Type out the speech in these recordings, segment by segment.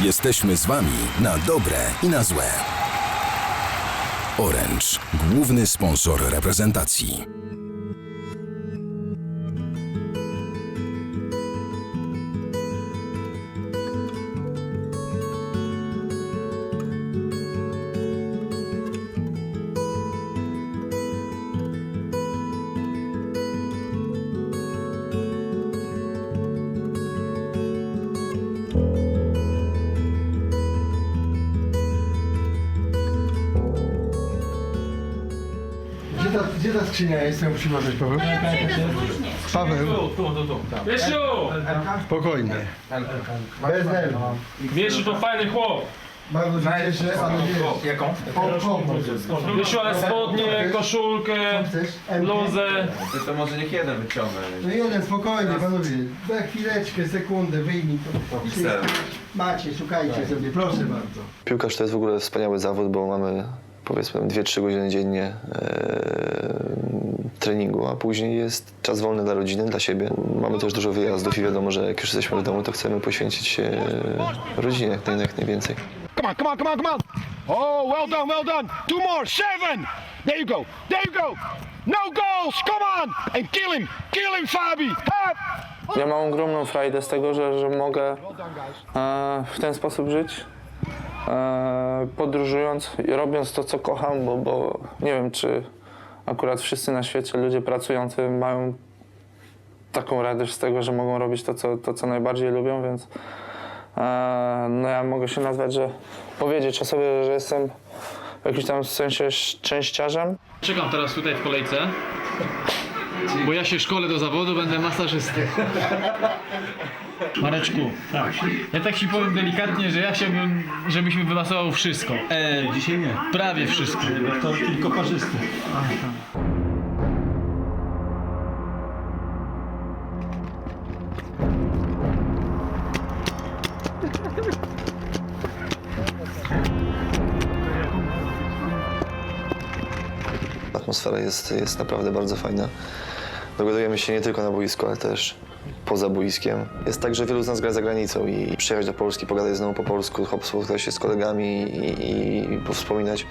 Jesteśmy z Wami na dobre i na złe. Orange, główny sponsor reprezentacji. Gdzie ta, skrzynia jest? Ja muszę uważać, Paweł. Paweł, Wiesiu! spokojnie. Bez nerwów. Wiesiu to fajny chłop. Bardzo się cieszę, ale wiesz. Jaką? Po. Wiesiu, ale spodnie, koszulkę, Chcesz? Bluzę. Ty to może niech jeden wyciągnę. No jeden, spokojnie, panowie. Za chwileczkę, sekundę, wyjmij to. Macie, szukajcie sobie, proszę bardzo. Piłkarz to jest w ogóle wspaniały zawód, bo mamy powiedzmy 2-3 godziny dziennie e, treningu, a później jest czas wolny dla rodziny, dla siebie. Mamy też dużo wyjazdów i wiadomo, że jak już jesteśmy w domu, to chcemy poświęcić się rodzinie jak, naj, jak najwięcej. Come on, come on, come on, come on. Oh, well done, well done. Two more, seven. There you go, there you go. No goals, come on. And kill him, kill him, Fabi. Help. Ja mam ogromną frajdę z tego, że, że mogę e, w ten sposób żyć, podróżując i robiąc to, co kocham, bo, bo nie wiem, czy akurat wszyscy na świecie, ludzie pracujący mają taką radość z tego, że mogą robić to, co, to, co najbardziej lubią, więc e, no ja mogę się nazwać, że powiedzieć o sobie, że jestem w jakimś tam sensie szczęściarzem. Czekam teraz tutaj w kolejce, bo ja się szkolę do zawodu, będę masażystą. Mareczku, tak. Ja tak ci powiem delikatnie, że ja chciałbym, żebyś mi wymasował wszystko. E, dzisiaj nie. Prawie wszystko. To tylko parzysty. Atmosfera jest, jest naprawdę bardzo fajna. Dogadujemy się nie tylko na boisku, ale też poza boiskiem. Jest tak, że wielu z nas gra za granicą i przyjechać do Polski, pogadać znowu po polsku, spotkać się z kolegami i, i powspominać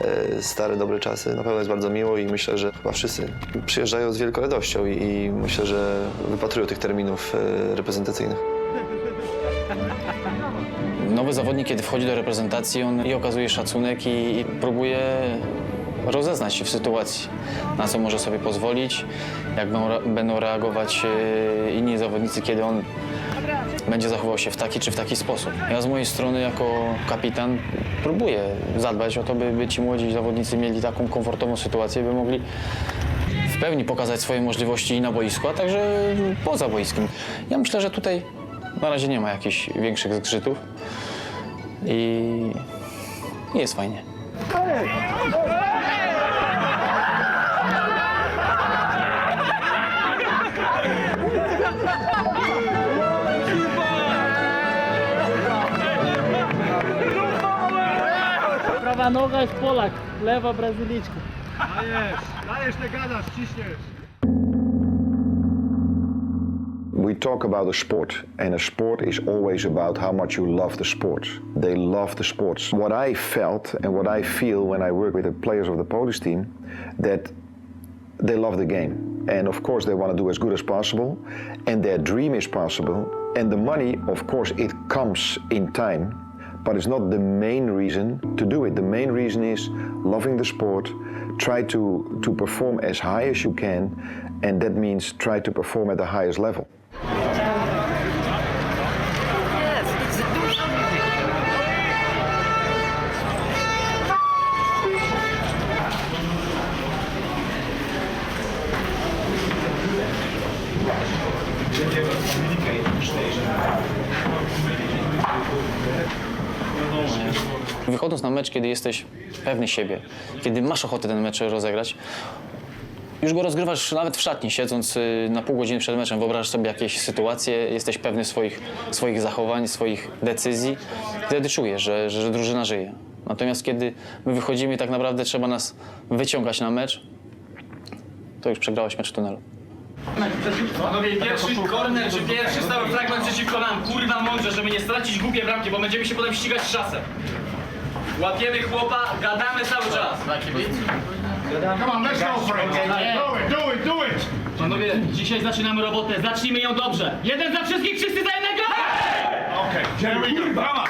e, stare, dobre czasy. Na pewno jest bardzo miło i myślę, że chyba wszyscy przyjeżdżają z wielką radością i, i myślę, że wypatrują tych terminów e, reprezentacyjnych. Nowy zawodnik, kiedy wchodzi do reprezentacji, on i okazuje szacunek i, i próbuje rozeznać się w sytuacji, na co może sobie pozwolić, jak będą, re- będą reagować e, inni zawodnicy, kiedy on będzie zachował się w taki czy w taki sposób. Ja z mojej strony jako kapitan próbuję zadbać o to, by, by ci młodzi zawodnicy mieli taką komfortową sytuację, by mogli w pełni pokazać swoje możliwości i na boisku, a także poza boiskiem. Ja myślę, że tutaj na razie nie ma jakichś większych zgrzytów i jest fajnie. Prawa noga jest Polak, lewa Brazylijczka. We talk about a sport, and a sport is always about how much you love the sport. They love the sports. What I felt and what I feel when I work with the players of the Polish team, that they love the game. And of course, they want to do as good as possible, and their dream is possible. And the money, of course, it comes in time, but it's not the main reason to do it. The main reason is loving the sport, try to, to perform as high as you can, and that means try to perform at the highest level. Wychodząc na mecz, kiedy jesteś pewny siebie, kiedy masz ochotę ten mecz rozegrać, już go rozgrywasz nawet w szatni, siedząc y, na pół godziny przed meczem, wyobrażasz sobie jakieś sytuacje, jesteś pewny swoich, swoich zachowań, swoich decyzji. Wtedy czujesz, że, że, że drużyna żyje. Natomiast kiedy my wychodzimy tak naprawdę trzeba nas wyciągać na mecz, to już przegrałeś mecz w tunelu. Panowie, pierwszy korner czy pierwszy stały fragment przeciwko nam. Kurwa mądrze, żeby nie stracić głupie bramki, bo będziemy się potem ścigać z czasem. Łapiemy chłopa, gadamy cały czas. Come on, let's go for it. Do it, do it, do it. Panowie, dzisiaj zaczynamy robotę. Zacznijmy ją dobrze. Jeden za wszystkich, wszyscy za jednego! Okay, there we go. Come on.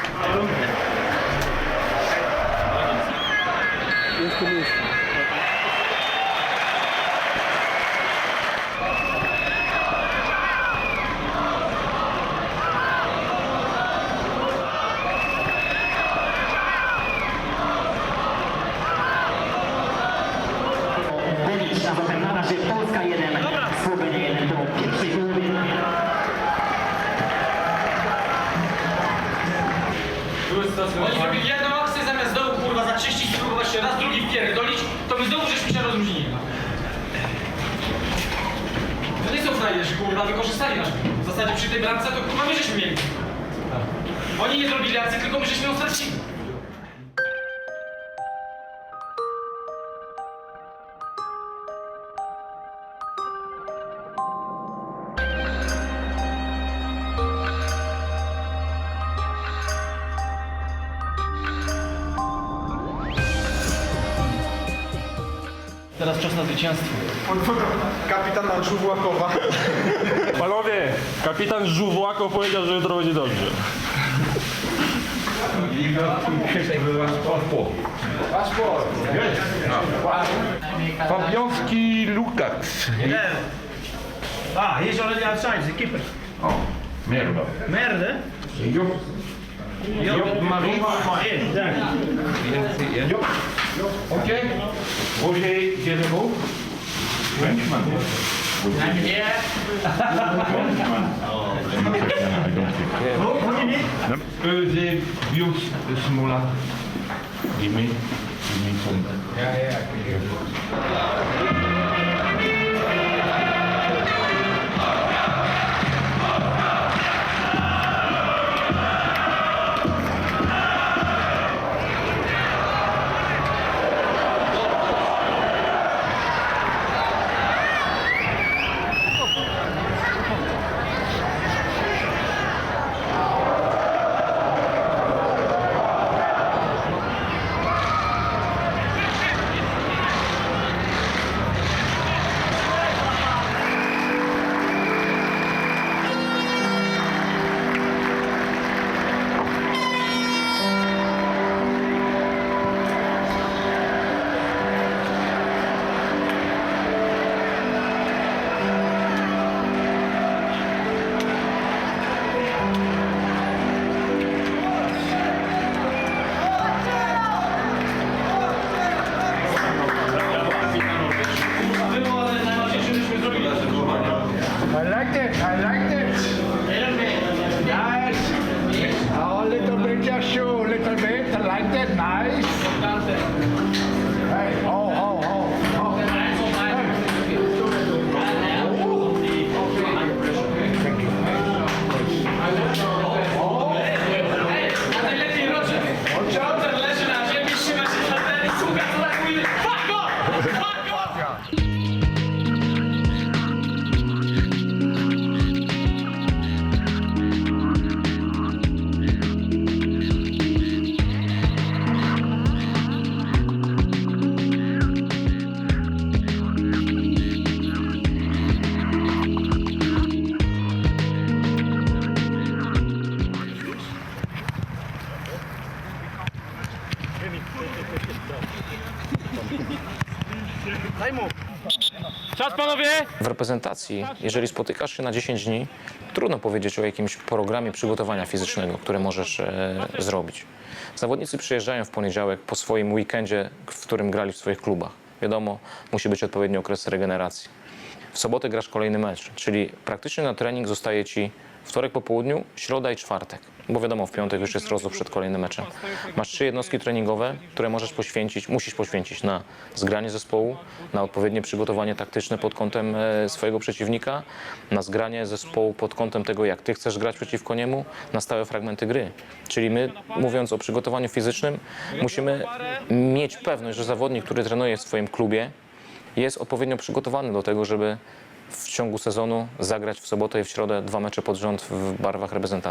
Zatem na razie Polska 1, Słowenia 1 do pierwszej połowy. Oni zrobili jedną akcję zamiast dołu, kurwa, zaczyścić, spróbować się raz, drugi wpierdolić, to my znowu żeśmy się rozluźnili. To nie są frajerzy, kurwa, wykorzystali nasz W zasadzie przy tej bramce to kurwa my żeśmy mieli. Oni nie zrobili akcji, tylko my żeśmy ją stracili. Teraz czas na zwycięstwo. Kapitan Żuwłakowa. Panowie, kapitan Żuwłako powiedział, że jutro będzie dobrze. Fabiowski Lukacs. Ah, he's already outside, the keeper. Mierda. Merde. Job Marie ja. Job. Oké. Roger Guillemot. Frenchman. Yeah. Frenchman. Oh, je niet? Eusé Bios de Smola. Die mee. Die mee Ja, ja, ik weet het. Czas panowie! W reprezentacji, jeżeli spotykasz się na 10 dni, trudno powiedzieć o jakimś programie przygotowania fizycznego, które możesz e, zrobić. Zawodnicy przyjeżdżają w poniedziałek po swoim weekendzie, w którym grali w swoich klubach. Wiadomo, musi być odpowiedni okres regeneracji. W sobotę grasz kolejny mecz, czyli praktycznie na trening zostaje ci wtorek po południu, środa i czwartek. Bo wiadomo, w piątek już jest rozruch przed kolejnym meczem. Masz trzy jednostki treningowe, które możesz poświęcić, musisz poświęcić na zgranie zespołu, na odpowiednie przygotowanie taktyczne pod kątem e, swojego przeciwnika, na zgranie zespołu pod kątem tego, jak ty chcesz grać przeciwko niemu, na stałe fragmenty gry. Czyli my, mówiąc o przygotowaniu fizycznym, musimy mieć pewność, że zawodnik, który trenuje w swoim klubie, jest odpowiednio przygotowany do tego, żeby w ciągu sezonu zagrać w sobotę i w środę dwa mecze pod rząd w barwach reprezentacji.